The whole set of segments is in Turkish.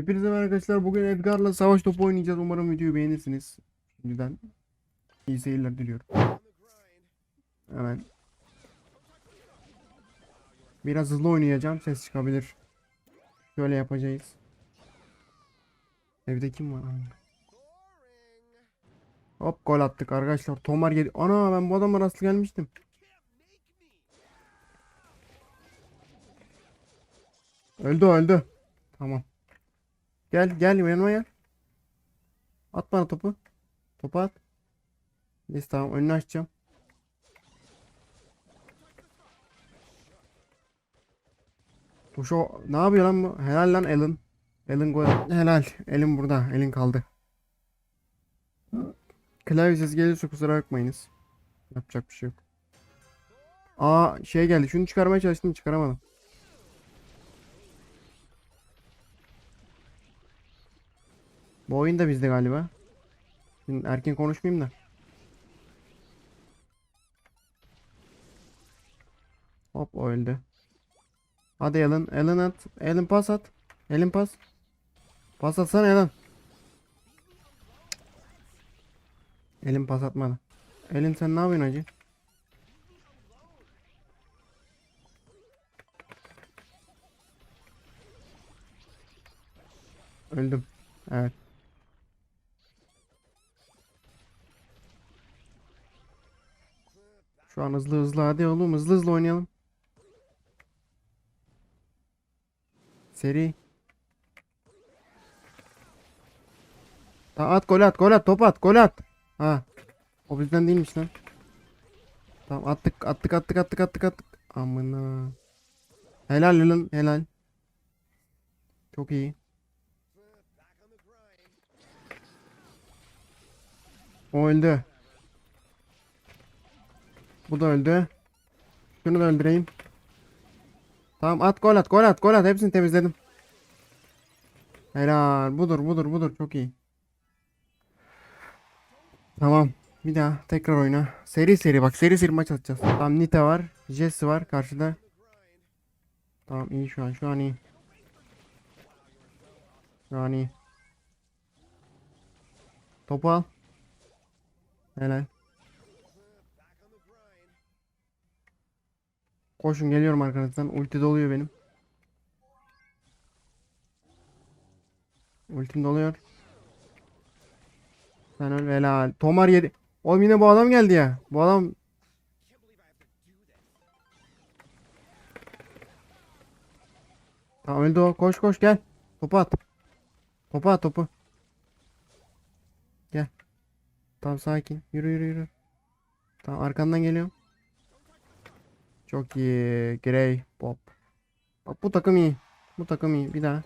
Hepinize merhaba arkadaşlar. Bugün Edgar'la savaş topu oynayacağız. Umarım videoyu beğenirsiniz. Şimdiden iyi seyirler diliyorum. Hemen. Biraz hızlı oynayacağım. Ses çıkabilir. Şöyle yapacağız. Evde kim var? Hop gol attık arkadaşlar. Tomar gel. Ana ben bu adama rastlı gelmiştim. Öldü öldü. Tamam. Gel gel yanıma gel. At bana topu. Topu at. Neyse tamam önünü açacağım. Bu şu ne yapıyor lan bu? Helal lan Alan. Alan gol. Helal. Elin burada. Elin kaldı. Klavye sesi gelirse kusura bakmayınız. Yapacak bir şey yok. Aa şey geldi. Şunu çıkarmaya çalıştım çıkaramadım. Bu oyun da bizde galiba. Şimdi erken konuşmayayım da. Hop o öldü. Hadi Alan. Alan at. Alan pas at. Alan pas. Pas atsana Alan. Alan pas atmadı. Alan sen ne yapıyorsun hacı? Öldüm. Evet. Şu an hızlı hızlı hadi oğlum hızlı hızlı oynayalım. Seri. Ta at gol at gol at top at gol at. Ha. O bizden değilmiş lan. Tamam attık attık attık attık attık attık. Amına. Helal lan helal. Çok iyi. O öldü. Bu da öldü. Şunu da öldüreyim. Tamam at gol at gol at gol at hepsini temizledim. Helal budur budur budur çok iyi. Tamam bir daha tekrar oyna. Seri seri bak seri seri maç atacağız. Tamam Nita var. Jesse var karşıda. Tamam iyi şu an şu an iyi. Şu an iyi. Topu al. Helal. Koşun geliyorum arkanızdan. Ulti doluyor benim. Ultim doluyor. Sen öl helal. Tomar yedi. Oğlum yine bu adam geldi ya. Bu adam Tamam öldü o. Koş koş gel. Topu at. Topu at topu. Gel. Tamam sakin. Yürü yürü yürü. Tamam arkandan geliyorum. Çok iyi. Grey. Bob. Bak bu takım iyi. Bu takım iyi. Bir daha.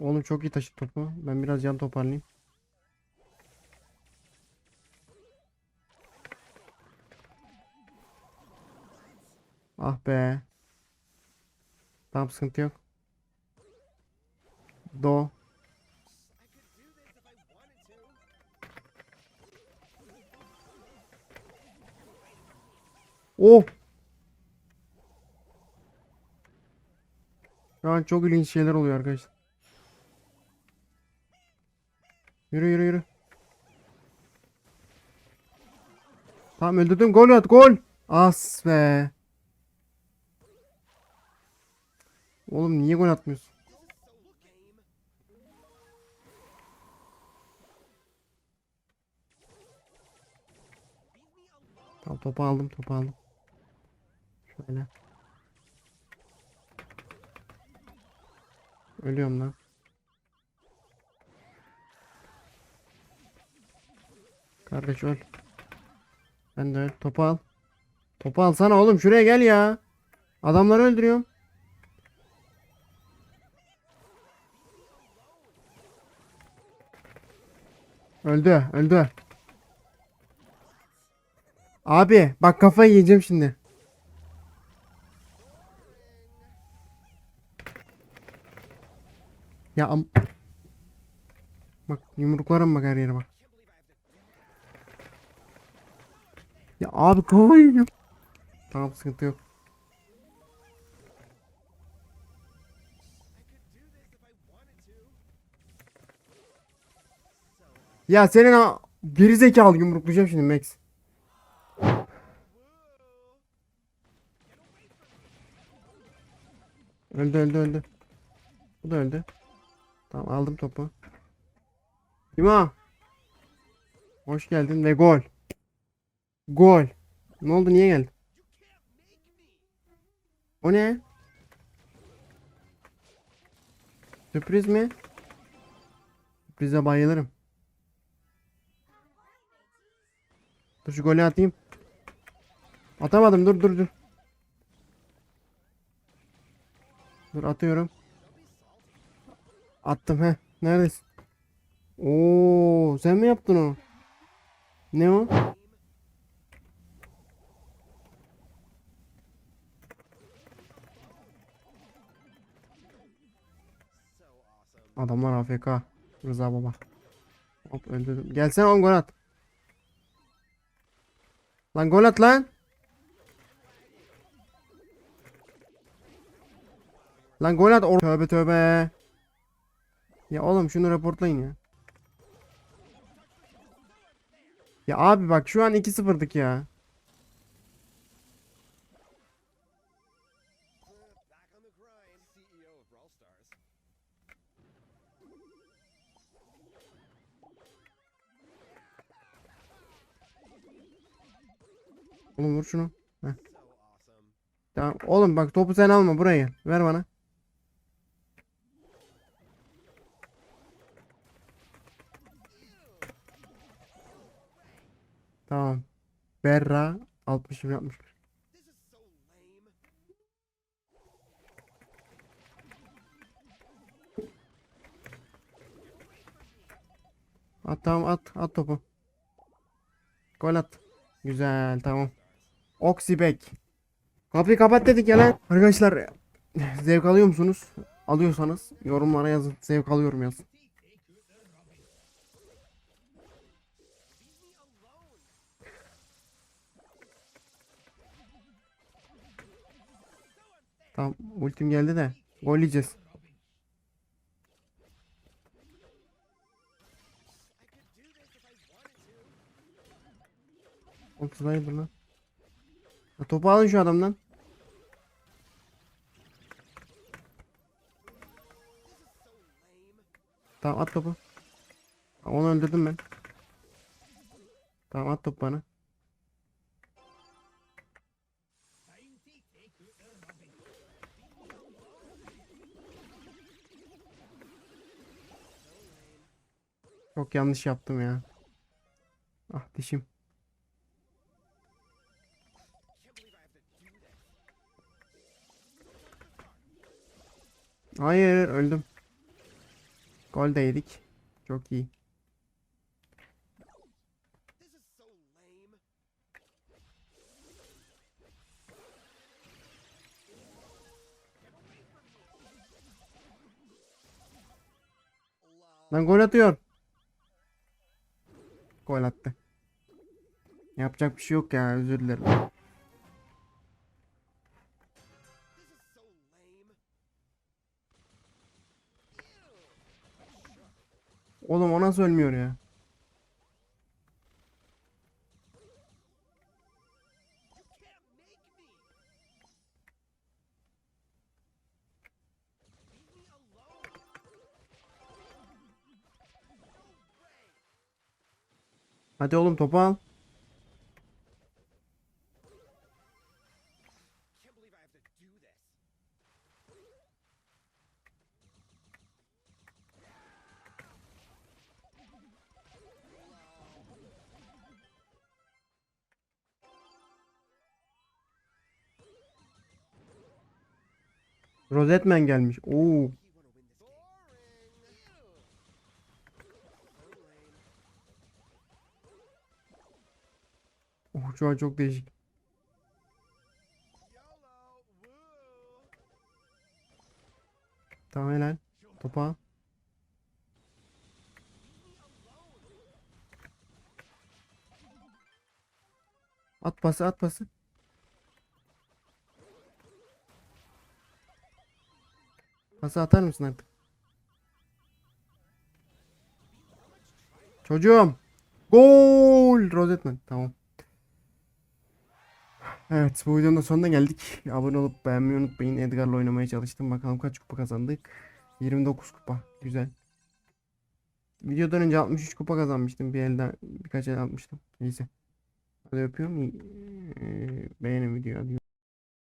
Oğlum çok iyi taşıdı topu. Ben biraz yan toparlayayım. Ah be. Tamam sıkıntı yok. Do. Oh. Şu an çok ilginç şeyler oluyor arkadaşlar. Yürü yürü yürü. Tamam öldürdüm. Gol at gol. As be. Oğlum niye gol atmıyorsun? Tamam topu aldım topu aldım. Şöyle. Ölüyorum lan. Kardeş öl. Ben de öl. Topu al. Topu alsana oğlum şuraya gel ya. Adamları öldürüyorum. Öldü, öldü. Abi bak kafayı yiyeceğim şimdi. Ya am Bak yumruklarım bak her yere bak. Ya abi koyuyor. Tamam sıkıntı yok. Ya senin o gerizekalı yumruklayacağım şimdi Max. Öldü öldü öldü. Bu da öldü. Tamam aldım topu. Yuma. Hoş geldin ve gol. Gol. Ne oldu niye geldin? O ne? Sürpriz mi? Sürprize bayılırım. Dur şu golü atayım. Atamadım dur dur dur. Dur atıyorum. Attım he. Neredesin? Oo, sen mi yaptın o? Ne o? Adamlar AFK. Rıza baba. Hop öldürdüm. Gelsene oğlum gol at. Lan gol at lan. Lan gol at. Tövbe tövbe. Ya oğlum şunu raportlayın ya. Ya abi bak şu an 2-0'dık ya. Oğlum vur şunu. Heh. Tamam. Oğlum bak topu sen alma buraya gel. Ver bana. Tamam. Berra 60 yapmış. At tamam at at topu. Gol at. Güzel tamam. Oxybek. Kapıyı kapat dedik ya lan. Arkadaşlar zevk alıyor musunuz? Alıyorsanız yorumlara yazın. Zevk alıyorum yazın. Tamam ultim geldi de gol yiyeceğiz. Hayırdır lan? Ya topu alın şu adamdan. Tamam at topu. Onu öldürdüm ben. Tamam at topu bana. Çok yanlış yaptım ya. Ah dişim. Hayır öldüm. Gol de. Çok iyi. Lan gol atıyor. Gol attı. Yapacak bir şey yok ya özür dilerim. Oğlum o nasıl ölmüyor ya? Hadi oğlum topu al. Rosetman gelmiş. Oo. Şu an çok değişik. Tamam helal. Topu al. At pası at pası. Pası atar mısın artık? Çocuğum. Gol. Rozetman. Tamam. Evet bu videonun da sonuna geldik. Abone olup beğenmeyi unutmayın. Edgar'la oynamaya çalıştım. Bakalım kaç kupa kazandık. 29 kupa. Güzel. Videodan önce 63 kupa kazanmıştım. Bir elden birkaç el almıştım. Neyse. Hadi öpüyorum. Ee, Beğenin videoyu.